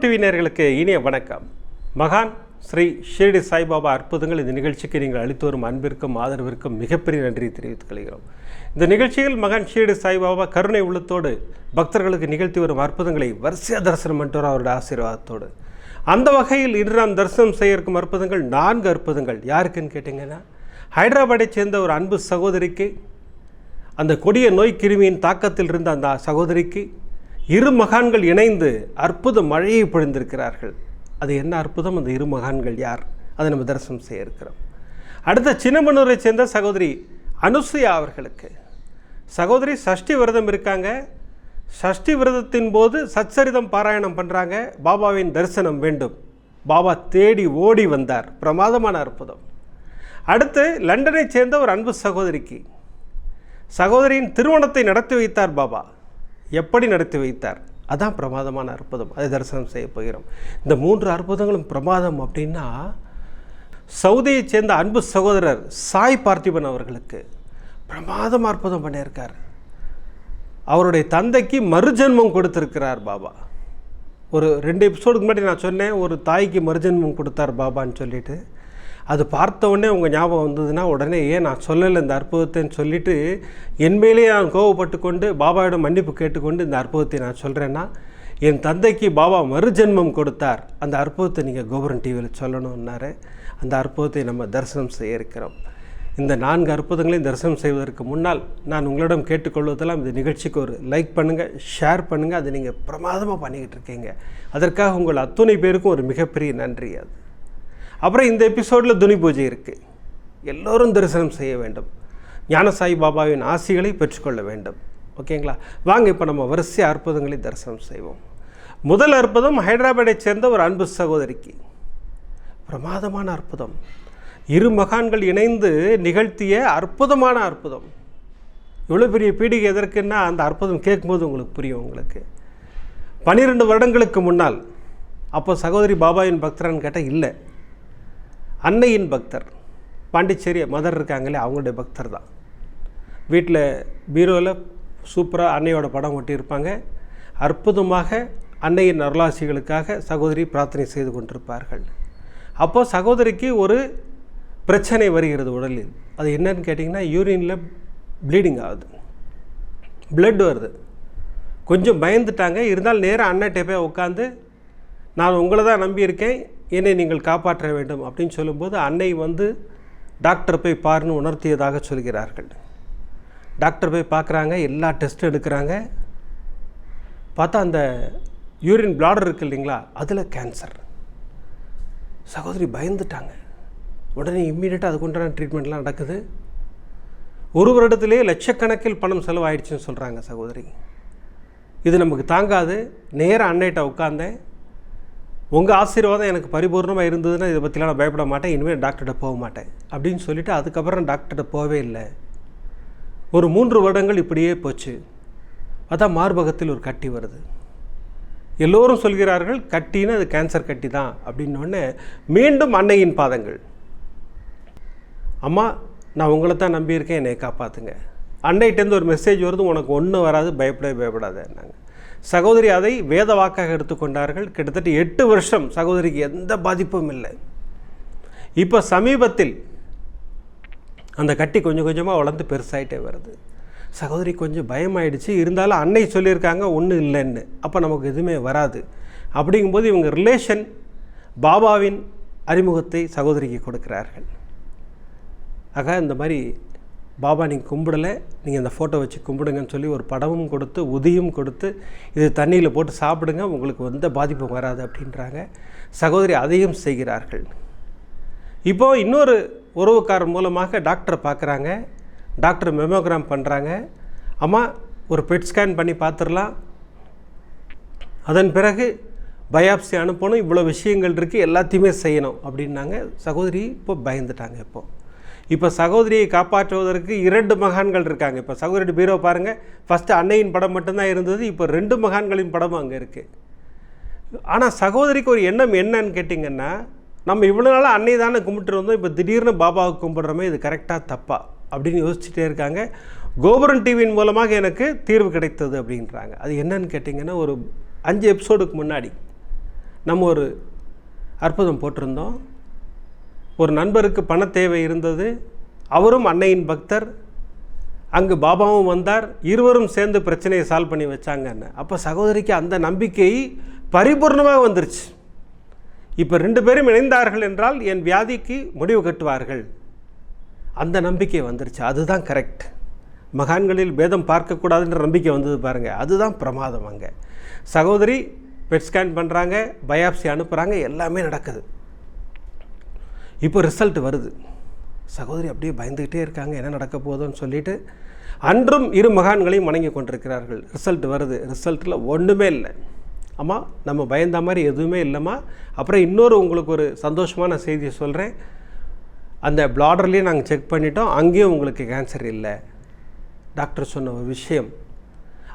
கோபுரம் டிவி நேர்களுக்கு இனிய வணக்கம். மகான் ஸ்ரீ ஷிரடி சாய்பாபா அற்புதங்கள் இந்த நிகழ்ச்சிக்கு நீங்கள் அளித்து வரும் அன்பிற்கும் ஆதரவிற்கும் மிகப்பெரிய நன்றி தெரிவித்துக் கொள்கிறோம். இந்த நிகழ்ச்சியில் மகான் ஷிரடி சாய்பாபா கருணை உள்ளத்தோடு பக்தர்களுக்கு நிகழ்த்தி வரும் அற்புதங்களை வரிசையாக தரிசனம் பண்ணிட்டு அவருடைய ஆசீர்வாதத்தோடு. அந்த வகையில் இன்று நாம் தரிசனம் செய்ய இருக்கும் அற்புதங்கள் நான்கு அற்புதங்கள். யாருக்குன்னு கேட்டிங்கன்னா ஹைதராபாத்தைச் சேர்ந்த ஒரு அன்பு சகோதரிக்கு அந்த கொடிய நோய் கிருமியின் தாக்கத்தில் இருந்த அந்த சகோதரிக்கு இரு மகான்கள் இணைந்து அற்புத மழையை பொழிந்திருக்கிறார்கள். அது என்ன அற்புதம்? அந்த இரு மகான்கள் யார்? அதை நம்ம தரிசனம் செய்ய இருக்கிறோம். அடுத்த சின்னமனூரை சேர்ந்த சகோதரி அனுசுயா அவர்களுக்கு. சகோதரி சஷ்டி விரதம் இருக்காங்க. சஷ்டி விரதத்தின் போது சச்சரிதம் பாராயணம் பண்ணுறாங்க பாபாவின் தரிசனம் வேண்டும். பாபா தேடி ஓடி வந்தார். பிரமாதமான அற்புதம். அடுத்து லண்டனை சேர்ந்த ஒரு அன்பு சகோதரிக்கு. சகோதரியின் திருமணத்தை நடத்தி வைத்தார் பாபா. எப்படி நடத்தி வைத்தார்? அதான் பிரமாதமான அற்புதம். அதை தரிசனம் செய்ய போகிறோம். இந்த மூன்று அற்புதங்களும் பிரமாதம் அப்படின்னா சவுதியைச் சேர்ந்த அன்பு சகோதரர் சாய் பார்த்திபன் அவர்களுக்கு பிரமாதம் அற்புதம் பண்ணியிருக்கார். அவருடைய தந்தைக்கு மறுஜென்மம் கொடுத்துருக்கிறார் பாபா. ஒரு ரெண்டு எபிசோடுக்கு முன்னாடி நான் சொன்னேன் ஒரு தாய்க்கு மறுஜென்மம் கொடுத்தார் பாபான்னு சொல்லிட்டு. அது பார்த்த உடனே உங்கள் ஞாபகம் வந்ததுன்னா உடனே ஏன் நான் சொல்லலை இந்த அற்புதத்தைன்னு சொல்லிட்டு என்மையிலேயே நான் கோவப்பட்டு கொண்டு பாபாவிடம் மன்னிப்பு கேட்டுக்கொண்டு இந்த அற்புதத்தை நான் சொல்கிறேன்னா என் தந்தைக்கு பாபா மறுஜென்மம் கொடுத்தார். அந்த அற்புதத்தை நீங்கள் கோபுரம் டிவியில் சொல்லணும்னாரு. அந்த அற்புதத்தை நம்ம தரிசனம் செய்ய இருக்கிறோம். இந்த நான்கு அற்புதங்களையும் தரிசனம் செய்வதற்கு முன்னால் நான் உங்களிடம் கேட்டுக்கொள்வதெல்லாம் இந்த நிகழ்ச்சிக்கு ஒரு லைக் பண்ணுங்கள் ஷேர் பண்ணுங்கள் அதை நீங்கள் பிரமாதமாக பண்ணிக்கிட்டு இருக்கீங்க. அதற்காக உங்கள் அத்துணை பேருக்கும் ஒரு மிகப்பெரிய நன்றி அது. அப்புறம் இந்த எபிசோடில் துணி பூஜை இருக்குது எல்லோரும் தரிசனம் செய்ய வேண்டும். ஞானசாய் பாபாவின் ஆசிகளை பெற்றுக்கொள்ள வேண்டும். ஓகேங்களா? வாங்க இப்போ நம்ம வரிசை அற்புதங்களை தரிசனம் செய்வோம். முதல் அற்புதம் ஹைதராபாத்தைச் சேர்ந்த ஒரு அன்பு சகோதரிக்கு. பிரமாதமான அற்புதம். இரு மகான்கள் இணைந்து நிகழ்த்திய அற்புதமான அற்புதம். இவ்வளோ பெரிய பீடிகை எதற்குன்னா அந்த அற்புதம் கேட்கும்போது உங்களுக்கு புரியும் உங்களுக்கு. பன்னிரெண்டு வருடங்களுக்கு முன்னால் அப்போ சகோதரி பாபாவின் பக்தரான்னு கேட்டால் இல்லை அன்னையின் பக்தர். பாண்டிச்சேரி மதர் இருக்காங்களே அவங்களுடைய பக்தர் தான். வீட்டில் பீரோவில் சூப்பராக அன்னையோட படம் ஒட்டியிருப்பாங்க. அற்புதமாக அன்னையின் அருளாசிகளுக்காக சகோதரி பிரார்த்தனை செய்து கொண்டிருப்பார்கள். அப்போது சகோதரிக்கு ஒரு பிரச்சனை வருகிறது உடலில். அது என்னன்னு கேட்டிங்கன்னா யூரினில் ப்ளீடிங் ஆகுது. பிளட் வருது. கொஞ்சம் பயந்துட்டாங்க. இருந்தாலும் நேராக அண்ணன்ட்ட போய் உட்காந்து நான் உங்களை தான் நம்பியிருக்கேன். என்னை நீங்கள் காப்பாற்ற வேண்டும் அப்படின்னு சொல்லும்போது அன்னை வந்து டாக்டர் போய் பாருன்னு உணர்த்தியதாக சொல்கிறார்கள். டாக்டர் போய் பார்க்குறாங்க எல்லா டெஸ்ட்டும் எடுக்கிறாங்க. பார்த்தா அந்த யூரின் பிளாடர் இருக்கு இல்லைங்களா அதில் கேன்சர். சகோதரி பயந்துட்டாங்க. உடனே இம்மீடியட்டாக அதுக்குண்டான ட்ரீட்மெண்ட்லாம் நடக்குது. ஒரு வருடத்திலே லட்சக்கணக்கில் பணம் செலவாயிடுச்சுன்னு சொல்கிறாங்க சகோதரி. இது நமக்கு தாங்காது. நேராக அன்னைகிட்ட உட்காந்தேன் உங்கள் ஆசீர்வாதம் எனக்கு பரிபூர்ணமாக இருந்ததுன்னா இதை பற்றிலாம் நான் பயப்பட மாட்டேன். இனிமேல் டாக்டர்கிட்ட போக மாட்டேன். அப்படின்னு சொல்லிவிட்டு அதுக்கப்புறம் டாக்டர்கிட்ட போகவே இல்லை. ஒரு மூன்று வருடங்கள் இப்படியே போச்சு. அதான் மார்பகத்தில் ஒரு கட்டி வருது. எல்லோரும் சொல்கிறார்கள் கட்டின்னு அது கேன்சர் கட்டி தான். அப்படின்னோடனே மீண்டும் அன்னையின் பாதங்கள். அம்மா நான் உங்களை தான் நம்பியிருக்கேன். என்னை காப்பாற்றுங்க அன்னைகிட்டேருந்து ஒரு மெசேஜ் வருது உனக்கு ஒன்றும் வராது. பயப்படவே பயப்படாதேன்னாங்க சகோதரி அதை வேத வாக்காக எடுத்துக்கொண்டார்கள் கிட்டத்தட்ட எட்டு வருஷம் சகோதரிக்கு எந்த பாதிப்பும் இல்லை. இப்போ சமீபத்தில் அந்த கட்டி கொஞ்சம் கொஞ்சமாக வளர்ந்து பெருசாயிட்டே வருது. சகோதரி கொஞ்சம் பயமாயிடுச்சு. இருந்தாலும் அன்னை சொல்லியிருக்காங்க ஒன்றும் இல்லைன்னு. அப்போ நமக்கு எதுவுமே வராது. அப்படிங்கும்போது இவங்க ரிலேஷன் பாபாவின் அறிமுகத்தை சகோதரிக்கு கொடுக்கிறார்கள். ஆக இந்த மாதிரி பாபா நீங்கள் கும்பிடலை. நீங்கள் அந்த ஃபோட்டோ வச்சு கும்பிடுங்கன்னு சொல்லி ஒரு படமும் கொடுத்து உதியும் கொடுத்து இது தண்ணியில் போட்டு சாப்பிடுங்க உங்களுக்கு எந்த பாதிப்பும் வராது அப்படின்றாங்க. சகோதரி அதையும் செய்கிறார்கள். இப்போது இன்னொரு உறவுக்காரர் மூலமாக டாக்டரை பார்க்குறாங்க. டாக்டர் மெமோகிராம் பண்ணுறாங்க அம்மா ஒரு பெட் ஸ்கேன் பண்ணி பார்த்துடலாம். அதன் பிறகு பயாப்சி அனுப்பணும். இவ்வளோ விஷயங்கள் இருக்குது எல்லாத்தையுமே செய்யணும் அப்படின்னாங்க. சகோதரி இப்போ பயந்துட்டாங்க இப்போது இப்போ சகோதரியை காப்பாற்றுவதற்கு இரண்டு மகான்கள் இருக்காங்க. இப்போ சகோதரி பீரோ பாருங்கள் ஃபஸ்ட்டு அன்னையின் படம் மட்டும்தான் இருந்தது. இப்போ ரெண்டு மகான்களின் படமும் அங்கே இருக்குது ஆனால் சகோதரிக்கு ஒரு எண்ணம் என்னன்னு கேட்டிங்கன்னா நம்ம இவ்வளோ நாளாக அன்னை தானே கும்பிட்டு இருந்தோம். இப்போ திடீர்னு பாபாவை கும்பிட்றோமே இது கரெக்டாக தப்பா அப்படின்னு யோசிச்சுட்டே இருக்காங்க. கோபுரம் டிவியின் மூலமாக எனக்கு தீர்வு கிடைத்தது அப்படின்றாங்க. அது என்னன்னு கேட்டிங்கன்னா ஒரு அஞ்சு எபிசோடுக்கு முன்னாடி நம்ம ஒரு அற்புதம் போட்டிருந்தோம். ஒரு நண்பருக்கு பண தேவை இருந்தது. அவரும் அன்னையின் பக்தர். அங்கு பாபாவும் வந்தார். இருவரும் சேர்ந்து பிரச்சனையை சால்வ் பண்ணி வச்சாங்கன்னு. அப்போ சகோதரிக்கு அந்த நம்பிக்கை பரிபூர்ணமாக வந்துருச்சு. இப்போ ரெண்டு பேரும் இணைந்தார்கள் என்றால் என் வியாதிக்கு முடிவு கட்டுவார்கள். அந்த நம்பிக்கை வந்துருச்சு. அதுதான் கரெக்ட் மகான்களில் பேதம் பார்க்கக்கூடாதுன்ற நம்பிக்கை வந்தது பாருங்கள் அதுதான் பிரமாதம் அங்கே. சகோதரி பெட் ஸ்கேன் பண்ணுறாங்க பயாப்சி அனுப்புகிறாங்க எல்லாமே நடக்குது. இப்போ ரிசல்ட் வருது. சகோதரி அப்படியே பயந்துக்கிட்டே இருக்காங்க என்ன நடக்க போதோன்னு சொல்லிட்டு அன்றும் இரு மகான்களையும் வணங்கி கொண்டிருக்கிறார்கள். ரிசல்ட் வருது. ரிசல்ட்டில் ஒன்றுமே இல்லை. அம்மா நம்ம பயந்த மாதிரி எதுவுமே இல்லைம்மா. அப்புறம் இன்னொரு உங்களுக்கு ஒரு சந்தோஷமான செய்தியை சொல்கிறேன் அந்த பிளாடர்லேயும் நாங்கள் செக் பண்ணிட்டோம். அங்கேயும் உங்களுக்கு கேன்சர் இல்லை. டாக்டர் சொன்ன ஒரு விஷயம்.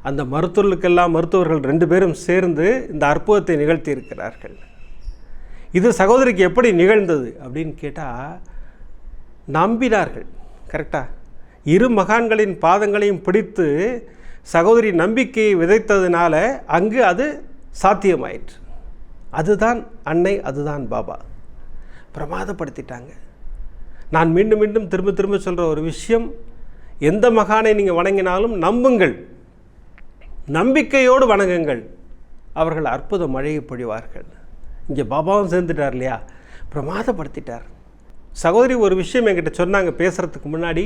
அந்த மருத்துவர்களுக்கெல்லாம் மருத்துவர்கள் ரெண்டு பேரும் சேர்ந்து இந்த அற்புதத்தை நிகழ்த்தி இருக்கிறார்கள் இது சகோதரிக்கு எப்படி நிகழ்ந்தது அப்படின்னு கேட்டால் நம்பினார்கள். கரெக்டாக இரு மகான்களின் பாதங்களையும் பிடித்து சகோதரி நம்பிக்கையை விதைத்ததுனால அங்கு அது சாத்தியமாயிற்று. அதுதான் அன்னை அதுதான் பாபா. பிரமாதப்படுத்திட்டாங்க. நான் மீண்டும் மீண்டும் திரும்ப திரும்ப சொல்கிற ஒரு விஷயம் எந்த மகானை நீங்கள் வணங்கினாலும் நம்புங்கள். நம்பிக்கையோடு வணங்குங்கள். அவர்கள் அற்புத மழையை பொழிவார்கள். இங்கே பாபாவும் சேர்ந்துட்டார் இல்லையா? பிரமாதப்படுத்திட்டார். சகோதரி ஒரு விஷயம் என்கிட்ட சொன்னாங்க பேசுகிறதுக்கு முன்னாடி.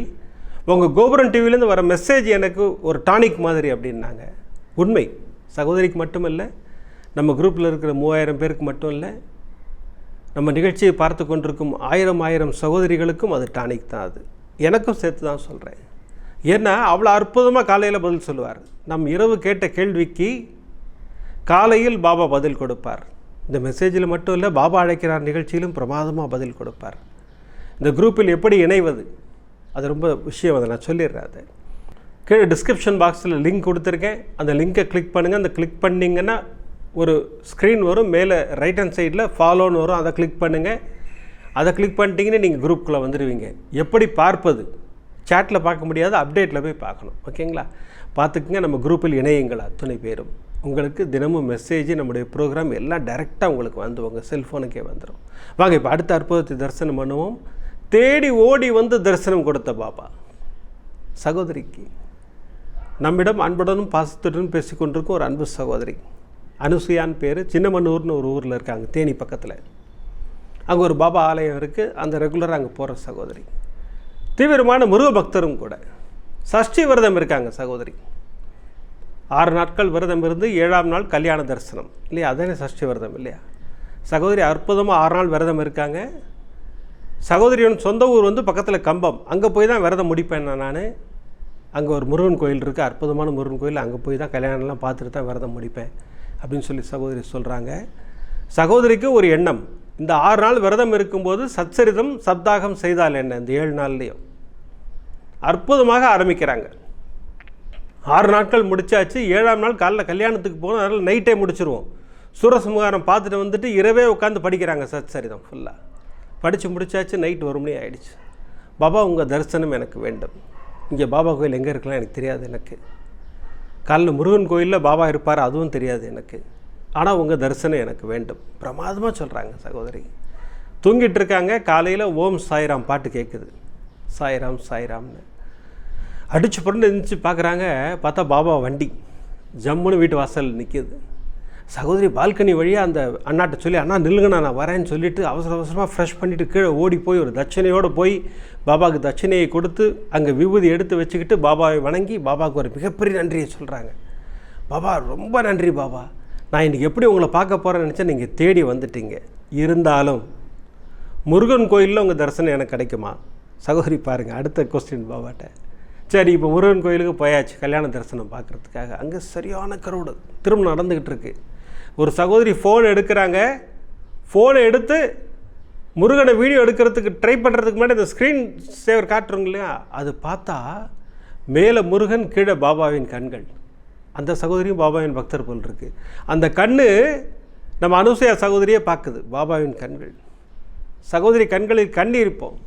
உங்கள் கோபுரம் டிவிலேருந்து வர மெசேஜ் எனக்கு ஒரு டானிக் மாதிரி அப்படின்னாங்க. உண்மை. சகோதரிக்கு மட்டுமல்ல நம்ம குரூப்பில் இருக்கிற மூவாயிரம் பேருக்கு மட்டும் இல்லை நம்ம நிகழ்ச்சியை பார்த்து கொண்டிருக்கும் ஆயிரம் ஆயிரம் சகோதரிகளுக்கும் அது டானிக் தான் அது. எனக்கும் சேர்த்து தான் சொல்கிறேன் ஏன்னா அவ்வளோ அற்புதமாக காலையில் பதில் சொல்லுவார். நம் இரவு கேட்ட கேள்விக்கு காலையில் பாபா பதில் கொடுப்பார். இந்த மெசேஜில் மட்டும் இல்லை பாபா அழைக்கிறார் நிகழ்ச்சியிலும் பிரமாதமாக பதில் கொடுப்பார். இந்த குரூப்பில் எப்படி இணைவது? அது ரொம்ப விஷயம் அதை நான் சொல்லிடுறேன் அது. கீழே டிஸ்கிரிப்ஷன் பாக்ஸில் லிங்க் கொடுத்துருக்கேன். அந்த லிங்கை கிளிக் பண்ணுங்கள் அந்த கிளிக் பண்ணிங்கன்னா ஒரு ஸ்க்ரீன் வரும். மேலே ரைட் ஹேண்ட் சைடில் ஃபாலோன்னு வரும். அதை கிளிக் பண்ணுங்கள் அதை கிளிக் பண்ணிட்டீங்கன்னா நீங்கள் குரூப்புக்குள்ளே வந்துடுவீங்க எப்படி பார்ப்பது? சேட்டில் பார்க்க முடியாது. அப்டேட்டில் போய் பார்க்கணும். ஓகேங்களா பார்த்துக்குங்க. நம்ம குரூப்பில் இணையுங்களா துணை பேரும் உங்களுக்கு தினமும் மெசேஜ் நம்முடைய ப்ரோக்ராம் எல்லாம் டைரெக்டாக உங்களுக்கு வந்து உங்கள் செல்ஃபோனுக்கே வந்துடும் வாங்க இப்போ அடுத்த அற்புதத்தை தரிசனம் பண்ணுவோம். தேடி ஓடி வந்து தரிசனம் கொடுத்த பாபா. சகோதரிக்கு. நம்மிடம் அன்புடனும் பாசத்துடனும் பேசிக்கொண்டிருக்கும் ஒரு அன்பு சகோதரி. அனுசுயான் பேர். சின்னமன்னூர்னு ஒரு ஊரில் இருக்காங்க தேனி பக்கத்தில். அங்கே ஒரு பாபா ஆலயம் இருக்குது அந்த ரெகுலராக அங்கே போகிற சகோதரி. தீவிரமான முருக பக்தரும் கூட. சஷ்டி விரதம் இருக்காங்க சகோதரி. ஆறு நாட்கள் விரதம் இருந்து ஏழாம் நாள் கல்யாண தரிசனம். இல்லையா? அதானே சஷ்டி விரதம் இல்லையா? சகோதரி அற்புதமாக ஆறு நாள் விரதம் இருக்காங்க. சகோதரியோட சொந்த ஊர் வந்து பக்கத்தில் கம்பம். அங்கே போய் தான் விரதம் முடிப்பேன் நான். அங்கே ஒரு முருகன் கோயில் இருக்குது அற்புதமான முருகன் கோயில். அங்கே போய் தான் கல்யாணம்லாம் பார்த்துட்டு தான் விரதம் முடிப்பேன் அப்படின்னு சொல்லி சகோதரி சொல்கிறாங்க சகோதரிக்கு ஒரு எண்ணம். இந்த ஆறு நாள் விரதம் இருக்கும்போது சச்சரிதம் சப்தாகம் செய்தால் என்ன? இந்த ஏழு நாள்லேயும். அற்புதமாக ஆரம்பிக்கிறாங்க. ஆறு நாட்கள் முடிச்சாச்சு. ஏழாம் நாள் காலைல கல்யாணத்துக்கு போகணும் அதனால் நைட்டே முடிச்சிருவோம். சூரசம்ஹாரம் பார்த்துட்டு வந்துட்டு இரவே உட்காந்து படிக்கிறாங்க சச்சரிதம் ஃபுல்லாக படித்து முடிச்சாச்சு நைட் ஒரு மணி பாபா உங்கள் தரிசனம் எனக்கு வேண்டும். இங்கே பாபா கோயில் எங்கே இருக்கலாம் எனக்கு தெரியாது எனக்கு. காலைல முருகன் கோயிலில் பாபா இருப்பார் அதுவும் தெரியாது எனக்கு. ஆனால் உங்கள் தரிசனம் எனக்கு வேண்டும். பிரமாதமாக சொல்கிறாங்க சகோதரி. தூங்கிட்டு இருக்காங்க. காலையில் ஓம் சாய்ராம் பாட்டு கேட்குது சாய்ராம் சாய்ராம்னு. அடிச்சு புரண்டு இருந்துச்சு பார்க்குறாங்க பார்த்தா பாபா வண்டி. ஜம்முன்னு வீட்டு வாசல் நிற்கிது சகோதரி பால்கனி வழியாக அந்த அண்ணாட்ட சொல்லி அண்ணா நில்லுங்கண்ணா நான் வரேன்னு சொல்லிட்டு அவசர அவசரமாக ஃப்ரெஷ் பண்ணிவிட்டு கீழே ஓடி போய் ஒரு தட்சணையோடு போய் பாபாவுக்கு தட்சணையை கொடுத்து அங்கே விபூதி எடுத்து வச்சுக்கிட்டு பாபாவை வணங்கி பாபாவுக்கு ஒரு மிகப்பெரிய நன்றியை சொல்கிறாங்க பாபா ரொம்ப நன்றி பாபா. நான் இன்றைக்கி எப்படி உங்களை பார்க்க போகிறேன்னு நினச்சா நீங்கள் தேடி வந்துட்டீங்க. இருந்தாலும் முருகன் கோயிலில் உங்கள் தரிசனம் எனக்கு கிடைக்குமா? சகோதரி பாருங்கள் அடுத்த கொஸ்டின் பாபாட்ட. சரி இப்போ முருகன் கோயிலுக்கு போயாச்சு கல்யாண தரிசனம் பார்க்குறதுக்காக. அங்கே சரியான கரோடு திரும்ப நடந்துக்கிட்டு இருக்கு. ஒரு சகோதரி ஃபோன் எடுக்கிறாங்க. ஃபோனை எடுத்து முருகனை வீடியோ எடுக்கிறதுக்கு ட்ரை பண்ணுறதுக்கு முன்னாடி இந்த ஸ்க்ரீன் சேவர் காட்டுறோங்க இல்லையா? அது பார்த்தா மேலே முருகன் கீழே பாபாவின் கண்கள். அந்த சகோதரியும் பாபாவின் பக்தர் போல் இருக்குது அந்த கண்ணு நம்ம அனுசயா சகோதரியே பார்க்குது பாபாவின் கண்கள். சகோதரி கண்களில் கண்ணீர் இருப்போம்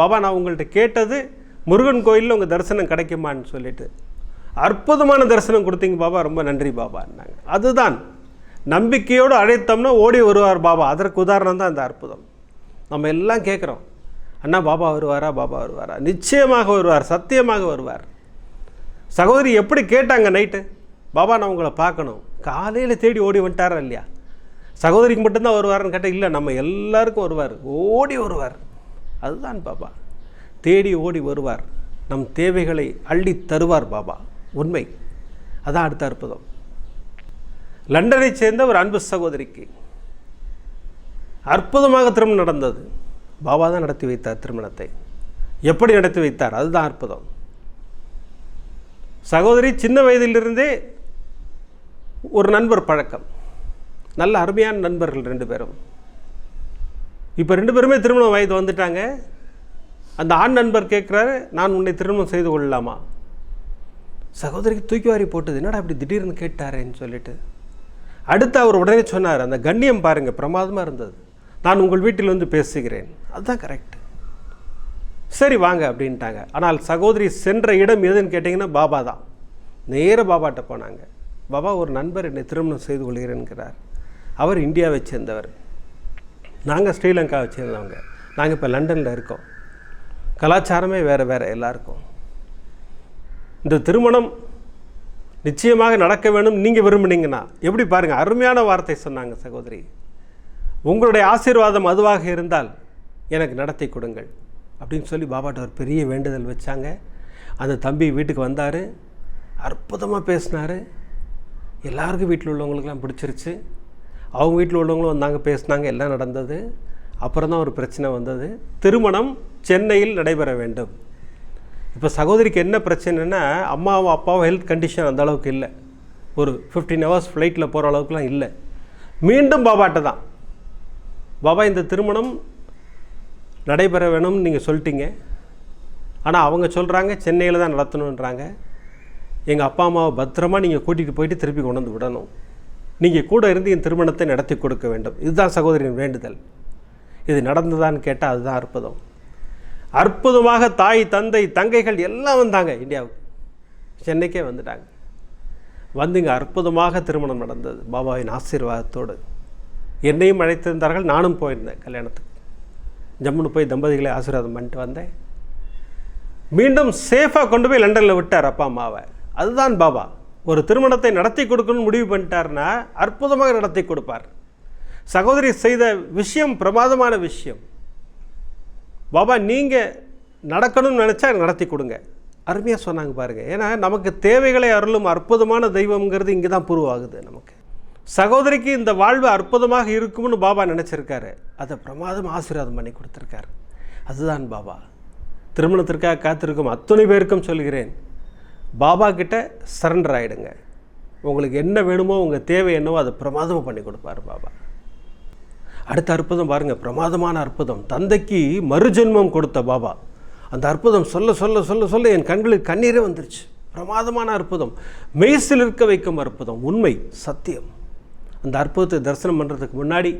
பாபா நான் உங்கள்கிட்ட கேட்டது முருகன் கோயிலில் உங்கள் தரிசனம் கிடைக்குமான்னு சொல்லிட்டு அற்புதமான தரிசனம் கொடுத்தீங்க பாபா ரொம்ப நன்றி பாபான்னாங்க அதுதான். நம்பிக்கையோடு அழைத்தோம்னா ஓடி வருவார் பாபா. அதற்கு உதாரணம் தான் அந்த அற்புதம். நம்ம எல்லாம் கேட்குறோம் அண்ணா பாபா வருவாரா? பாபா வருவாரா? நிச்சயமாக வருவார் சத்தியமாக வருவார். சகோதரி எப்படி கேட்டாங்க நைட்டு பாபா நான் உங்களை பார்க்கணும். காலையில் தேடி ஓடி வந்துட்டாரா இல்லையா? சகோதரிக்கு மட்டும்தான் வருவார்னு கேட்டால் இல்லை நம்ம எல்லாருக்கும் வருவார். ஓடி வருவார். அதுதான் பாபா. தேடி ஓடி வருவார். நம் தேவைகளை அள்ளி தருவார் பாபா. உண்மை. அதான் அடுத்த அற்புதம். லண்டனைச் சேர்ந்த ஒரு அன்பு சகோதரிக்கு. அற்புதமாக திருமணம் நடந்தது. பாபா தான் நடத்தி வைத்தார் திருமணத்தை. எப்படி நடத்தி வைத்தார்? அதுதான் அற்புதம். சகோதரி சின்ன வயதிலிருந்தே ஒரு நண்பர் பழக்கம். நல்ல அருமையான நண்பர்கள் ரெண்டு பேரும். இப்போ ரெண்டு பேருமே திருமண வயது வந்துட்டாங்க. அந்த ஆண் நண்பர் கேட்குறாரு நான் உன்னை திருமணம் செய்து கொள்ளலாமா? சகோதரிக்கு தூக்கி வாரி போட்டது. என்னடா அப்படி திடீர்னு கேட்டாரேன்னு சொல்லிட்டு. அடுத்து அவர் உடனே சொன்னார் அந்த கண்ணியம் பாருங்கள் பிரமாதமாக இருந்தது. நான் உங்கள் வீட்டில் வந்து பேசுகிறேன். அதுதான் கரெக்ட் சரி வாங்க அப்படின்ட்டாங்க. ஆனால் சகோதரி சென்ற இடம் எதுன்னு கேட்டிங்கன்னா பாபா தான். நேர பாபாட்ட போனாங்க. பாபா ஒரு நண்பர் என்னை திருமணம் செய்து கொள்கிறேன்கிறார். அவர் இந்தியாவை சேர்ந்தவர். நாங்கள் ஸ்ரீலங்காவை சேர்ந்தவங்க. நாங்கள் இப்போ லண்டனில் இருக்கோம். கலாச்சாரமே வேறு வேறு எல்லாருக்கும். இந்த திருமணம் நிச்சயமாக நடக்க வேணும் நீங்கள் விரும்புனீங்கன்னா எப்படி பாருங்கள் அருமையான வார்த்தை சொன்னாங்க சகோதரி. உங்களுடைய ஆசீர்வாதம் அதுவாக இருந்தால் எனக்கு நடத்தி கொடுங்கள் அப்படின்னு சொல்லி பாபாட்ட ஒரு பெரிய வேண்டுதல் வச்சாங்க. அந்த தம்பி வீட்டுக்கு வந்தார் அற்புதமாக பேசினார். எல்லாருக்கும் வீட்டில் உள்ளவங்களுக்கெல்லாம் பிடிச்சிருச்சு. அவங்க வீட்டில் உள்ளவங்களும் வந்தாங்க பேசினாங்க எல்லாம் நடந்தது. அப்புறம் தான் ஒரு பிரச்சனை வந்தது. திருமணம் சென்னையில் நடைபெற வேண்டும். இப்போ சகோதரிக்கு என்ன பிரச்சனைனா அம்மாவும் அப்பாவும் ஹெல்த் கண்டிஷன் அந்த அளவுக்கு இல்லை. ஒரு ஃபிஃப்டீன் ஹவர்ஸ் ஃப்ளைட்டில் போகிற அளவுக்குலாம் இல்லை. மீண்டும் பாபாட்ட தான். பாபா இந்த திருமணம் நடைபெற வேணும்னு நீங்கள் சொல்லிட்டீங்க. ஆனால் அவங்க சொல்கிறாங்க சென்னையில் தான் நடத்தணுன்றாங்க எங்கள் அப்பா அம்மாவை பத்திரமா நீங்கள் கூட்டிகிட்டு போயிட்டு திருப்பி கொண்டு வந்து விடணும். நீங்கள் கூட இருந்து என் திருமணத்தை நடத்தி கொடுக்க வேண்டும். இதுதான் சகோதரியின் வேண்டுதல். இது நடந்ததான்னு கேட்டால் அதுதான் அற்புதம். அற்புதமாக தாய் தந்தை தங்கைகள் எல்லாம் வந்தாங்க இந்தியாவுக்கு. சென்னைக்கே வந்துட்டாங்க. வந்து இங்கே அற்புதமாக திருமணம் நடந்தது. பாபாவின் ஆசீர்வாதத்தோடு. என்னையும் அழைத்திருந்தார்கள் நானும் போயிருந்தேன் கல்யாணத்துக்கு. ஜம்முன்னு போய் தம்பதிகளை ஆசீர்வாதம் பண்ணிட்டு வந்தேன். மீண்டும் சேஃபாக கொண்டு போய் லண்டனில் விட்டார் அப்பா அம்மாவை. அதுதான் பாபா. ஒரு திருமணத்தை நடத்தி கொடுக்கணும்னு முடிவு பண்ணிட்டாருன்னா அற்புதமாக நடத்தி கொடுப்பார். சகோதரி செய்த விஷயம் பிரமாதமான விஷயம். பாபா நீங்கள் நடக்கணும்னு நினச்சா நடத்தி கொடுங்க. அருமையாக சொன்னாங்க பாருங்கள் ஏன்னா நமக்கு தேவைகளை அருளும் அற்புதமான தெய்வம்ங்கிறது இங்கே தான் புருவாகுது நமக்கு. சகோதரிக்கு இந்த வாழ்வு அற்புதமாக இருக்கும்னு பாபா நினச்சிருக்காரு. அதை பிரமாதம் ஆசீர்வாதம் பண்ணி கொடுத்துருக்காரு. அதுதான் பாபா. திருமணத்திற்காக காத்திருக்கும் அத்தனை பேருக்கும் சொல்கிறேன். பாபா கிட்ட சரண்டர் ஆகிடுங்க உங்களுக்கு என்ன வேணுமோ உங்கள் தேவை என்னவோ அதை பிரமாதமாக பண்ணி கொடுப்பார் பாபா. அடுத்த அற்புதம் பாருங்கள் பிரமாதமான அற்புதம். தந்தைக்கு மறுஜென்மம் கொடுத்த பாபா. அந்த அற்புதம் சொல்ல சொல்ல சொல்ல சொல்ல என் கண்களுக்கு கண்ணீரே வந்துருச்சு. பிரமாதமான அற்புதம். மெய்சில் இருக்க வைக்கும் அற்புதம். உண்மை சத்தியம். அந்த அற்புதத்தை தரிசனம் பண்ணுறதுக்கு முன்னாடி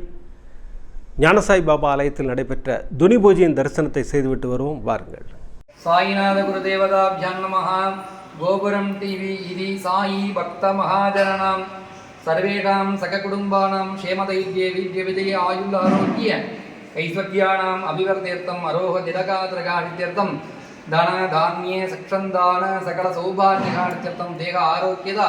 ஞானசாய் பாபா ஆலயத்தில் நடைபெற்ற துனி பூஜையின் தரிசனத்தை செய்துவிட்டு வருவோம். வாருங்கள். சாயிநாத குருதேவதாபியான் நமஹா கோபுரம் டிவி இது சாயி பக்த மகாஜனனாம். सर्वेषां सककुटुम्बानां क्षेमदैर्ये वीर्यविजये आयुरारोग्य ऐश्वर्याणाम् अभिवर्धेर्थम् अरोहतिलकात्रकारित्यर्थं धनधान्ये सक्षन्दान सकलसौभाग्यकारित्यर्थं देह आरोग्यद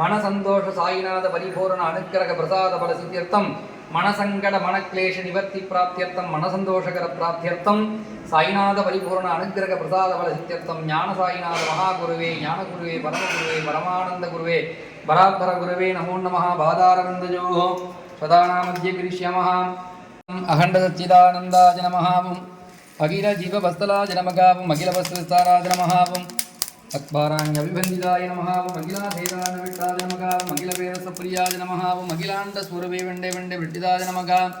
मनसन्तोषसायिनाथपरिपूर्ण अनुग्रहप्रसादफलसिद्ध्यर्थं மனசங்கட மனக்லேஷ நிவர்த்தி பிராப்தியர்த்தம் மனசந்தோஷகர பிராப்தியர்த்தம் சாய்நாத பரிபூர்ண அனுகிரக பிரசாத பல சித்தியர்த்தம் ஞான சாய்நாத மகாகுருவே ஞானகுருவே பரமகுருவே பரமானந்த குருவே பராத்பரகுரவே நமோ நம பாதாரவிந்தஜோ. சதாநாமத்திய கிரிஷ்யமஹாம் அகண்டசச்சிதானந்தாஜ நமஹாவும். அகிலஜீவபஸ்தலாஜ நமகாவும். அகிலவஸ்தாராஜ நமஹாவும். அக்பாராண்யபிபந்திதாய நமஹாவும். அகிலாசேதான விட்டாஜ நமகாவும். அகிலவேரச பிரியாஜ நமஹாவும். அகிலாண்ட சூரவே வெண்டை வெண்டை வெட்டிதாஜ நமகா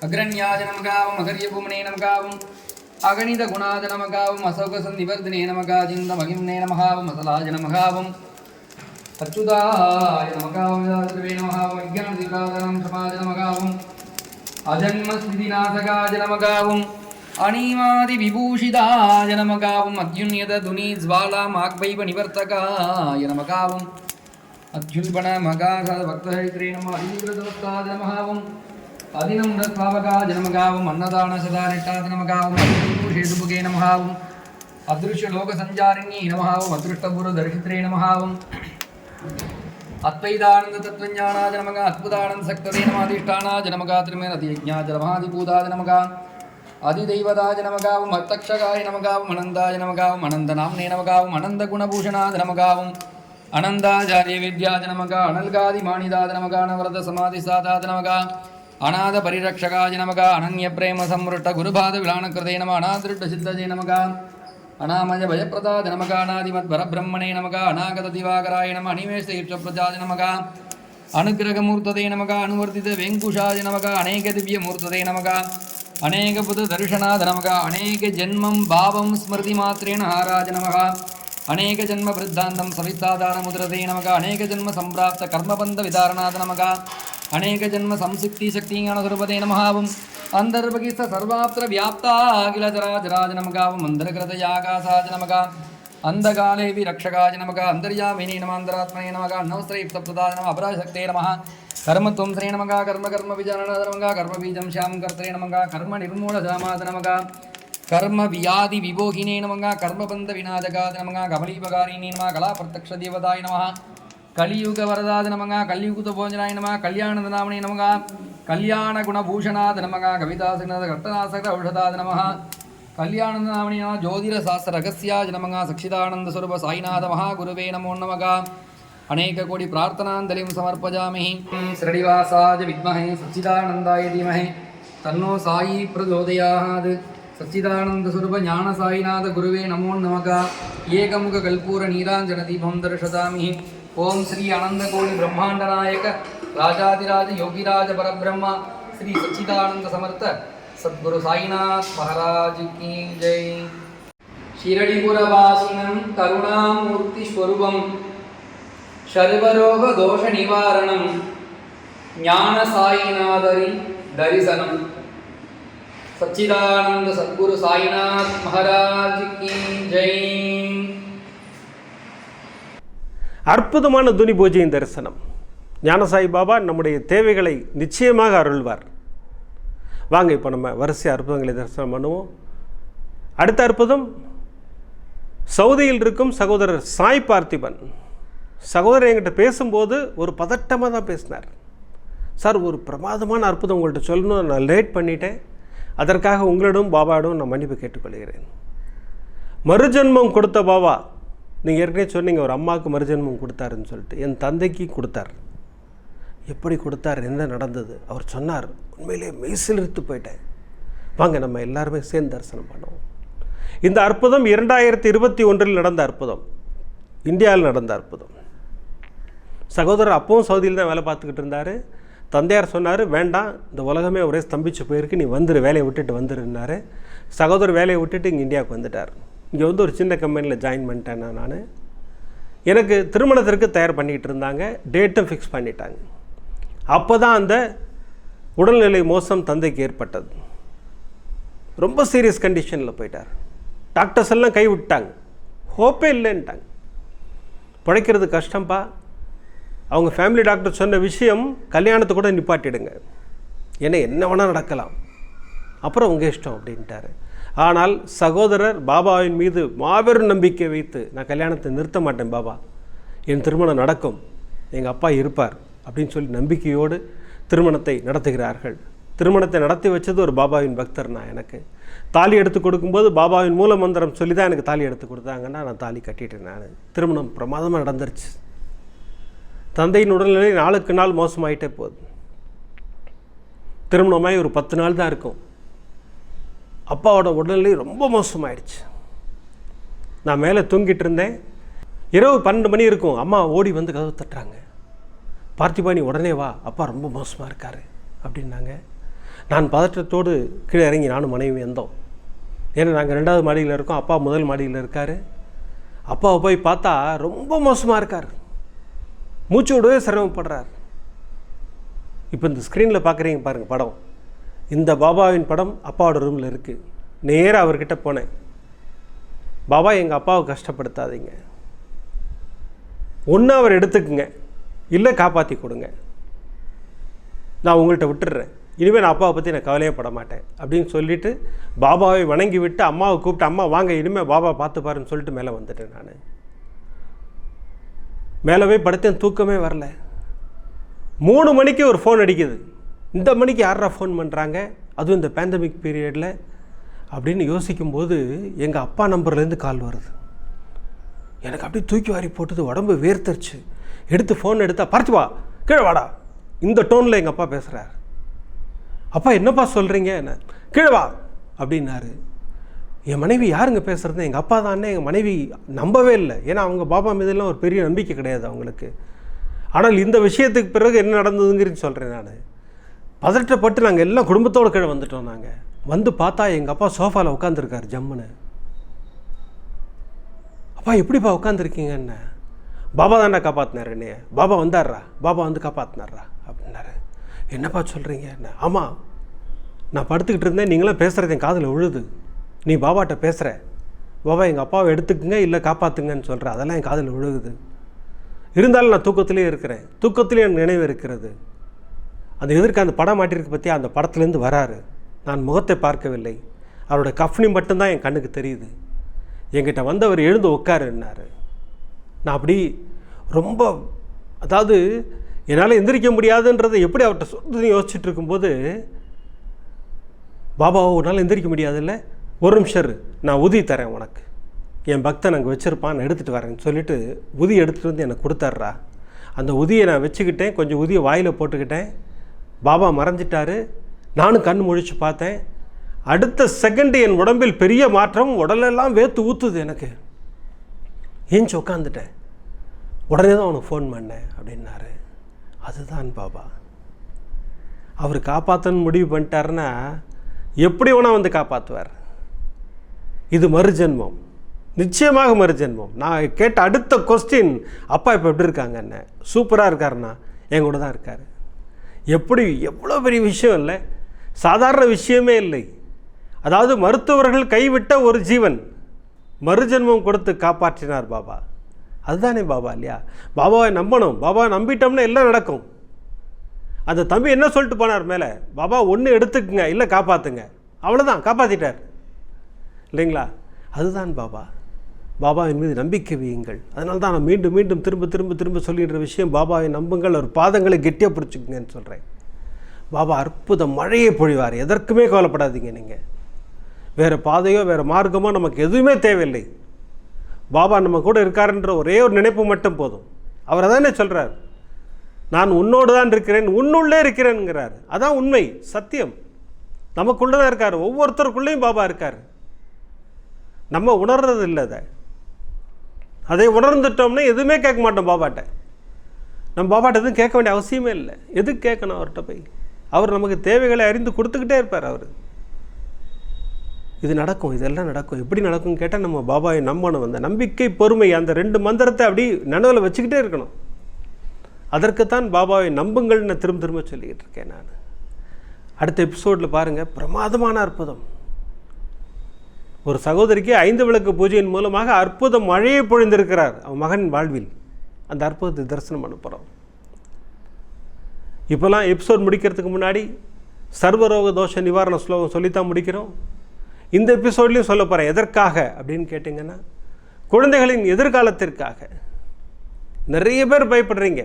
அக்ரண்யாஜ நமகாவும். நமகாவும். அகணித குணாஜ அசோகசன் நிவர்தினே நமகா. ஜிந்த மகிம்னே நமகாவும் அசலாஜ நமகாவும். அச்சுதாய நமகாவே நமகாஜானம் சமாஜ நமகாவும் அஜன்மஸ்திதிநாசகாஜ நமகாவும் அனீமாதி விபூஷிதாய நமகாவும் அத்யுன்யத துனி ஜ்வாலாம் ஆக்வைவ நிவர்த்தகாய நமகாவும் அத்யுல்பண மகாசத பக்தஹரித்ரே நம அதிகிருதவஸ்தாஜ நமகாவும் அதினம்ரஸ்தாவகாஜ நமகாவும் அன்னதான சதா நெட்டாத நமகாவும் விபூஷேதுபுகே நமகாவும் अदृश्यलोकसञ्चारिणी नमः अदृष्टपुरदर्शित्रे अद्वैतानंद तत्वज्ञाना जनमगा अद्भुतानंद सक्तदे नमाधिष्ठाना जनमगा त्रिमेरधियज्ञा जलमाधिभूता जनमगा அதிதெய்வதா நமகாவும் அத்தக்ஷகாய நமகாவும் அனந்தாய நமகாவும் அனந்த நாம்னே நமகாவும் அனந்த குணபூஷணாத நமகாவும் அனந்தாச்சாரிய வித்யாத நமகா அனல்காதி மாணிதாத நமகா நவரத சமாதி சாதாத நமகா அநாத பரிரக்ஷகாய நமகா அனன்ய பிரேம சம்ருட்ட குருபாத விழான நம அநாதிருட்ட சித்தஜே நமகா ಅನಾಮಯ ಭಯಪ್ರದಾದ ನಮಗ ಅನಾದಿಮತ್ ಪರಬ್ರಹ್ಮಣೇ ನಮಗ ಅನಾಗತ ದಿವಾಕರಾಯ ನಮ ಅನಿಮೇಶ ಪ್ರಜಾದ ನಮಗ ಅನುಗ್ರಹ ಮೂರ್ತದೆ ನಮಗ ಅನುವರ್ತಿತ ವೆಂಕುಶಾಯ ನಮಗ ಅನೇಕ ದಿವ್ಯ ಮೂರ್ತದೆ ನಮಗ ಅನೇಕ ಬುಧ ದರ್ಶನಾದ ನಮಗ ಅನೇಕ ಜನ್ಮಂ ಭಾವಂ ಸ್ಮೃತಿ ಮಾತ್ರೇಣ ಹಾರಾಜ ನಮಗ ಅನೇಕ ಜನ್ಮ ವೃದ್ಧಾಂತಂ ಸವಿತಾದಾನ ಮುದ್ರತೆ ನಮಗ ಅನೇಕ ಜನ್ಮ ಸಂಪ್ರಾಪ್ತ ಕರ್ಮಬಂಧ ವಿಧಾರಣಾದ ನಮಗ அநேக ஜன்ம சம்சிக்தி சக்திஞான சுரபதே நமஹாவும் அந்தர்பகிஸ்த சர்வாப்திர வியாப்தா அகிலஜராஜராஜ நமகாவும் அந்தர்கிருதயாகாசாஜ நமகா அந்த காலேவி ரக்ஷகாஜ நமக அந்தர்யாமினி நம அந்தராத்மனே நமக நவஸ்திரை சப்ததா நம அபராசக்தே நம கர்மத்துவம் ஸ்ரீ நமகா கர்ம கர்ம விஜானநாத நமகா கர்மபீஜம் ஷியாம் கர்த்தரே நமகா கர்ம நிர்மூல ஜாமாத நமகா கர்ம வியாதி விபோகினே நமகா கர்மபந்த விநாதகாத நமகா கமலீபகாரிணி நமகா கலா பிரத்யக்ஷ தேவதாய நமகா கலியுக வரதாது நமங்க கலியுகுத போஞ்சனாய நம கல்யாணதனாமணி நமங்க கல்யாண குணபூஷணாத நமங்க கவிதாசகநாத கர்த்தநாசக ஔஷதாது நம கல்யாணதனாமணி நம ஜோதிர சாஸ்திர ரகசியாஜ நமங்க சக்ஷிதானந்த சுரப சாய்நாத மகாகுருவே நமோ நமக. அநேக கோடி பிரார்த்தனாந்தலிம் சமர்ப்பஜாமி. ஸ்ரடிவாசாஜ வித்மஹே சச்சிதானந்தாய தீமஹே. தன்னோ சாயி பிரஜோதயாது சச்சிதானந்த சுரூப ஞான சாயிநாத குருவே நமோ நமக. ஏகமுக கல்பூர நீராஞ்சன தீபம் தர்ஷதாமி. ஓம் ஸ்ரீ அனந்தகோடி பிரம்மாண்ட நாயக ராஜாதிராஜ யோகிராஜ பரபிரம்மா ஸ்ரீ சச்சிதானந்த சமர்த்த சத்குரு சாய்நாத் மகாராஜ் கீ ஜெய். ஷிரடிபுரவாசினம் கருணாமூர்த்தி ஸ்வரூபம் சர்வரோக தோஷ நிவாரணம் ஞான சாயிநாதரி தரிசனம். सच्चिदानंद सद्गुरु साईनाथ महाराज की जय அற்புதமான துனி பூஜையின் தரிசனம். ஞானசாய் பாபா நம்முடைய தேவைகளை நிச்சயமாக அருள்வார். வாங்க இப்போ நம்ம வரிசை அற்புதங்களை தரிசனம் பண்ணுவோம். அடுத்த அற்புதம் சவுதியில் இருக்கும் சகோதரர் சாய் பார்த்திபன். சகோதரர் என்கிட்ட பேசும்போது ஒரு பதட்டமாக தான் பேசினார். சார் ஒரு பிரமாதமான அற்புதம் உங்கள்கிட்ட சொல்லணும் நான் லேட் பண்ணிட்டேன். அதற்காக உங்களிடம் பாபாவிடம் நான் மன்னிப்பு கேட்டுக்கொள்கிறேன். மறுஜென்மம் கொடுத்த பாபா நீங்கள் ஏற்கனவே சொன்னீங்க ஒரு அம்மாவுக்கு மறுஜென்மம் கொடுத்தாருன்னு சொல்லிட்டு. என் தந்தைக்கு கொடுத்தார். எப்படி கொடுத்தார்? என்ன நடந்தது? அவர் சொன்னார் உண்மையிலே மெய்சிலிருத்து போயிட்டேன். வாங்க நம்ம எல்லாருமே சேர்ந்து தரிசனம் பண்ணுவோம். இந்த அற்புதம் இரண்டாயிரத்தி இருபத்தி ஒன்றில் நடந்த அற்புதம். இந்தியாவில் நடந்த அற்புதம். சகோதரர் அப்பவும் சவுதியில் தான் வேலை பார்த்துக்கிட்டு இருந்தார். தந்தையார் சொன்னார் வேண்டாம் இந்த உலகமே ஒரே ஸ்தம்பிச்சு போயிருக்கு. நீ வந்துடு வேலையை விட்டுட்டு வந்துருன்னாரு. சகோதரர் வேலையை விட்டுட்டு இங்கே இந்தியாவுக்கு வந்துட்டார். இங்கே வந்து ஒரு சின்ன கம்பெனியில் ஜாயின் பண்ணிட்டேன் நான் எனக்கு திருமணத்திற்கு தயார் பண்ணிக்கிட்டு இருந்தாங்க. டேட்டும் ஃபிக்ஸ் பண்ணிட்டாங்க. அப்போ தான் அந்த உடல்நிலை மோசம் தந்தைக்கு ஏற்பட்டது. ரொம்ப சீரியஸ் கண்டிஷனில் போயிட்டார். டாக்டர்ஸ் எல்லாம் கை விட்டாங்க. ஹோப்பே இல்லைன்ட்டாங்க. பிழைக்கிறது கஷ்டம்ப்பா அவங்க ஃபேமிலி டாக்டர் சொன்ன விஷயம் கல்யாணத்தை கூட நிப்பாட்டிடுங்க. ஏன்னா என்ன வேணால் நடக்கலாம். அப்புறம் உங்கள் இஷ்டம் அப்படின்ட்டாரு. ஆனால் சகோதரர் பாபாவின் மீது மாபெரும் நம்பிக்கை வைத்து நான் கல்யாணத்தை நிறுத்த மாட்டேன் பாபா. என் திருமணம் நடக்கும். எங்கள் அப்பா இருப்பார். அப்படின்னு சொல்லி நம்பிக்கையோடு திருமணத்தை நடத்துகிறார்கள். திருமணத்தை நடத்தி வச்சது ஒரு பாபாவின் பக்தர் நான் எனக்கு. தாலி எடுத்து கொடுக்கும்போது பாபாவின் மூல மந்திரம் சொல்லி தான் எனக்கு தாலி எடுத்து கொடுத்தாங்கன்னா நான் தாலி கட்டிட்டேன் நான். திருமணம் பிரமாதமாக நடந்துருச்சு. தந்தையின் உடல்நிலை நாளுக்கு நாள் மோசமாயிட்டே போகுது. திருமணமாகி ஒரு பத்து நாள் தான் இருக்கும். அப்பாவோட உடல்நிலை ரொம்ப மோசமாயிடுச்சு. நான் மேலே தூங்கிட்டு இருந்தேன். இரவு பன்னெண்டு மணி இருக்கும். அம்மா ஓடி வந்து கதவு தட்டுறாங்க. பார்த்திபாணி உடனே வா. அப்பா ரொம்ப மோசமாக இருக்காரு அப்படின்னாங்க. நான் பதற்றத்தோடு கீழே இறங்கி நானும் மனைவி வந்தோம். ஏன்னா நாங்கள் ரெண்டாவது மாடியில் இருக்கோம். அப்பா முதல் மாடியில் இருக்கார். அப்பாவை போய் பார்த்தா ரொம்ப மோசமாக இருக்கார். மூச்சு விடவே சிரமப்படுறார். இப்போ இந்த ஸ்க்ரீனில் பார்க்குறீங்க பாருங்கள் படம். இந்த பாபாவின் படம் அப்பாவோட ரூமில் இருக்குது நேராக அவர்கிட்ட போனேன். பாபா எங்கள் அப்பாவை கஷ்டப்படுத்தாதீங்க. ஒன்று அவர் எடுத்துக்குங்க. இல்லை காப்பாற்றி கொடுங்க. நான் உங்கள்கிட்ட விட்டுடுறேன். இனிமேல் நான் அப்பாவை பற்றி நான் கவலையே பட மாட்டேன். அப்படின்னு சொல்லிட்டு பாபாவை வணங்கி விட்டு அம்மாவை கூப்பிட்டு அம்மா வாங்க இனிமேல் பாபா பார்த்து பாருன்னு சொல்லிட்டு மேலே வந்துட்டேன் நான். மேலே போய் படுத்தேன் தூக்கமே வரல. மூணு மணிக்கு ஒரு ஃபோன் அடிக்குது. இந்த மணிக்கு யாரா ஃபோன் பண்ணுறாங்க அதுவும் இந்த பேண்டமிக் பீரியடில் அப்படின்னு யோசிக்கும்போது எங்கள் அப்பா நம்பர்லேருந்து கால் வருது. எனக்கு அப்படியே தூக்கி வாரி போட்டது உடம்பு வேர்த்தரிச்சு. எடுத்து ஃபோன் எடுத்தா பறிச்சு வா கீழே வாடா. இந்த டோனில் எங்கள் அப்பா பேசுகிறார் அப்பா என்னப்பா சொல்கிறீங்க என்ன கீழே வா அப்படின்னாரு. என் மனைவி யாருங்க பேசுகிறது எங்கள் அப்பா தானே எங்கள் மனைவி நம்பவே இல்லை. ஏன்னா அவங்க பாபா மீதெல்லாம் ஒரு பெரிய நம்பிக்கை கிடையாது அவங்களுக்கு. ஆனால் இந்த விஷயத்துக்கு பிறகு என்ன நடந்ததுங்கிறது சொல்கிறேன் நான். பதற்றப்பட்டு நாங்கள் எல்லாம் குடும்பத்தோடு கீழே வந்துட்டோம் நாங்கள் வந்து பார்த்தா எங்கள் அப்பா சோஃபாவில் உட்காந்துருக்காரு ஜம்முன்னு. அப்பா எப்படிப்பா உட்காந்துருக்கீங்க என்ன? பாபா தாண்டா காப்பாற்றினார் என்னைய. பாபா வந்தார்ரா? பாபா வந்து காப்பாற்றினார்ரா அப்படின்னாரு. என்னப்பா சொல்கிறீங்க என்ன? ஆமாம் நான் படுத்துக்கிட்டு இருந்தேன் நீங்களாம் பேசுகிறது என் காதில் விழுது நீ பாபாட்ட பேசுகிற பாபா எங்கள் அப்பாவை எடுத்துக்குங்க இல்லை காப்பாற்றுங்கன்னு சொல்கிற அதெல்லாம் என் காதில் விழுகுது இருந்தாலும் நான் தூக்கத்திலே இருக்கிறேன். தூக்கத்திலே என் நினைவு இருக்கிறது. அந்த எதிர்க்க அந்த படம் மாட்டிருக்கு பற்றி அந்த படத்துலேருந்து வராரு. நான் முகத்தை பார்க்கவில்லை. அவரோட கஃப்னி மட்டும்தான் என் கண்ணுக்கு தெரியுது. என்கிட்ட வந்தவர் எழுந்து உட்காருன்னாரு நான் அப்படி ரொம்ப அதாவது என்னால் எந்திரிக்க முடியாதுன்றதை எப்படி அவர்கிட்ட சொல்கிறதுன்னு யோசிச்சுட்டு இருக்கும்போது பாபாவை உன்னால் எந்திரிக்க முடியாதுல்ல? ஒரு நிமிஷம் இரு, நான் உதி தரேன் உனக்கு. என் பக்தன் அங்கே வச்சுருப்பான். நான் எடுத்துகிட்டு வரேன்னு சொல்லிட்டு உதி எடுத்துகிட்டு வந்து எனக்கு கொடுத்துட்றா அந்த உதியை நான் வச்சுக்கிட்டேன். கொஞ்சம் உதியை வாயில் போட்டுக்கிட்டேன். பாபா மறைஞ்சிட்டாரு நானும் கண் முழிச்சு பார்த்தேன். அடுத்த செகண்டு என் உடம்பில் பெரிய மாற்றம் உடலெல்லாம் வேத்து ஊற்றுது எனக்கு. ஏஞ்சி உட்காந்துட்டேன் உடனே தான் அவனுக்கு ஃபோன் பண்ணேன் அப்படின்னாரு. அதுதான் பாபா. அவர் காப்பாற்றன்னு முடிவு பண்ணிட்டாருன்னா எப்படி வேணா வந்து காப்பாற்றுவார் இது மறுஜென்மம். நிச்சயமாக மறுஜென்மம். நான் கேட்ட அடுத்த கொஸ்டின் அப்பா இப்போ எப்படி இருக்காங்க என்ன சூப்பராக இருக்காருண்ணா. என் கூட தான் இருக்கார். எப்படி? எவ்வளோ பெரிய விஷயம் இல்லை. சாதாரண விஷயமே இல்லை. அதாவது மருத்துவர்கள் கைவிட்ட ஒரு ஜீவன் மறுஜென்மம் கொடுத்து காப்பாற்றினார் பாபா. அதுதானே பாபா இல்லையா? பாபாவை நம்பணும். பாபாவை நம்பிட்டோம்னா எல்லாம் நடக்கும். அந்த தம்பி என்ன சொல்லிட்டு போனார் மேலே? பாபா ஒன்று எடுத்துக்குங்க. இல்லை காப்பாற்றுங்க அவ்வளோதான் காப்பாற்றிட்டார் இல்லைங்களா? அதுதான் பாபா. பாபாவின் மீது நம்பிக்கை வையுங்கள். அதனால தான் நான் மீண்டும் மீண்டும் திரும்ப திரும்ப திரும்ப சொல்லிடுற விஷயம் பாபாவை நம்புங்கள் அவர் பாதங்களை கெட்டியாக பிடிச்சிக்குங்கன்னு சொல்கிறேன் பாபா அற்புத மழையை பொழிவார். எதற்குமே கவலைப்படாதீங்க நீங்கள் வேறு பாதையோ வேறு மார்க்கமோ நமக்கு எதுவுமே தேவையில்லை. பாபா நம்ம கூட இருக்காருன்ற ஒரே ஒரு நினைப்பு மட்டும் போதும். அவர் தானே சொல்கிறார் நான் உன்னோடு தான் இருக்கிறேன் உன்னுள்ளே இருக்கிறேன்ங்கிறார். அதான் உண்மை சத்தியம். நமக்குள்ளே தான் இருக்கார். ஒவ்வொருத்தருக்குள்ளேயும் பாபா இருக்கார். நம்ம உணர்றது இல்லை அதை. அதை உணர்ந்துட்டோம்னா எதுவுமே கேட்க மாட்டோம் பாபாட்ட. நம்ம பாபாட்ட எதுவும் கேட்க வேண்டிய அவசியமே இல்லை. எதுக்கு கேட்கணும் அவர்கிட்ட போய்? அவர் நமக்கு தேவைகளை அறிந்து கொடுத்துக்கிட்டே இருப்பார் அவர். இது நடக்கும் இதெல்லாம் நடக்கும். எப்படி நடக்கும்னு கேட்டால் நம்ம பாபாவை நம்பணும். அந்த நம்பிக்கை பொறுமை அந்த ரெண்டு மந்திரத்தை அப்படி நனவில் வச்சுக்கிட்டே இருக்கணும். அதற்குத்தான் பாபாவை நம்புங்கள்னு நான் திரும்ப திரும்ப சொல்லிக்கிட்டு இருக்கேன் நான். அடுத்த எபிசோடில் பாருங்கள் பிரமாதமான அற்புதம். ஒரு சகோதரிக்கு ஐந்து விளக்கு பூஜையின் மூலமாக அற்புத மழையை பொழிந்திருக்கிறார். அவன் மகன் வாழ்வில் அந்த அற்புதத்தை தரிசனம் பண்ண போகிறோம் இப்போல்லாம் எபிசோட் முடிக்கிறதுக்கு முன்னாடி சர்வரோக தோஷ நிவாரண ஸ்லோகம் சொல்லித்தான் முடிக்கிறோம். இந்த எபிசோட்லேயும் சொல்ல போகிறேன் எதற்காக அப்படின்னு கேட்டிங்கன்னா குழந்தைகளின் எதிர்காலத்திற்காக. நிறைய பேர் பயப்படுறீங்க.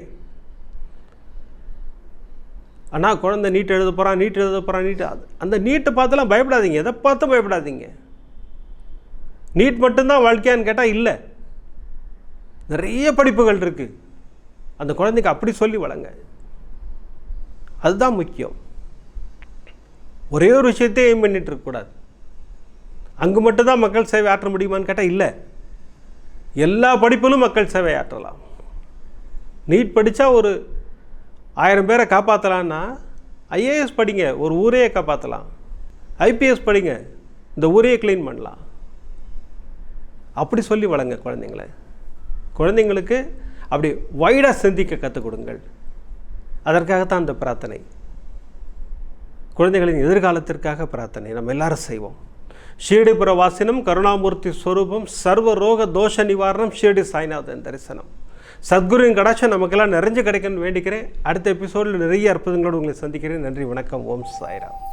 ஆனால் குழந்தை நீட் எழுத போகிறான் நீட் எழுத போகிறான் நீட் அந்த நீட்டை பார்த்துலாம் பயப்படாதீங்க. எதை பார்த்தும் பயப்படாதீங்க. நீட் மட்டும்தான் வாழ்க்கையான்னு கேட்டால் இல்லை. நிறைய படிப்புகள் இருக்குது அந்த குழந்தைக்கு அப்படி சொல்லி வளங்க. அதுதான் முக்கியம். ஒரே ஒரு விஷயத்தையே எய்ம் பண்ணிகிட்டு இருக்கக்கூடாது அங்கு மட்டும்தான் மக்கள் சேவை ஆற்ற முடியுமான்னு கேட்டால் இல்லை. எல்லா படிப்பிலும் மக்கள் சேவை ஆற்றலாம். நீட் படித்தா ஒரு ஆயிரம் பேரை காப்பாற்றலான்னா ஐஏஎஸ் படிங்க ஒரு ஊரையே காப்பாற்றலாம் ஐபிஎஸ் படிங்க இந்த ஊரையே க்ளீன் பண்ணலாம். அப்படி சொல்லி வளங்க குழந்தைங்கள. குழந்தைங்களுக்கு அப்படி வைடாக சிந்திக்க கற்றுக் கொடுங்கள் அதற்காகத்தான் அந்த பிரார்த்தனை. குழந்தைகளின் எதிர்காலத்திற்காக பிரார்த்தனை. நம்ம எல்லாரும் செய்வோம். ஷீர்டிபுர வாசினம் கருணாமூர்த்தி ஸ்வரூபம் சர்வ ரோக தோஷ நிவாரணம் ஷீர்டி சாய்நாதன் தரிசனம். சத்குருவின் கடாட்சம் நமக்கெல்லாம் நிறைஞ்சு கிடைக்கணும்னு வேண்டிக்கிறேன். அடுத்த எபிசோடில் நிறைய அற்புதங்களோடு உங்களை சந்திக்கிறேன். நன்றி வணக்கம். ஓம் சாய்ராம்.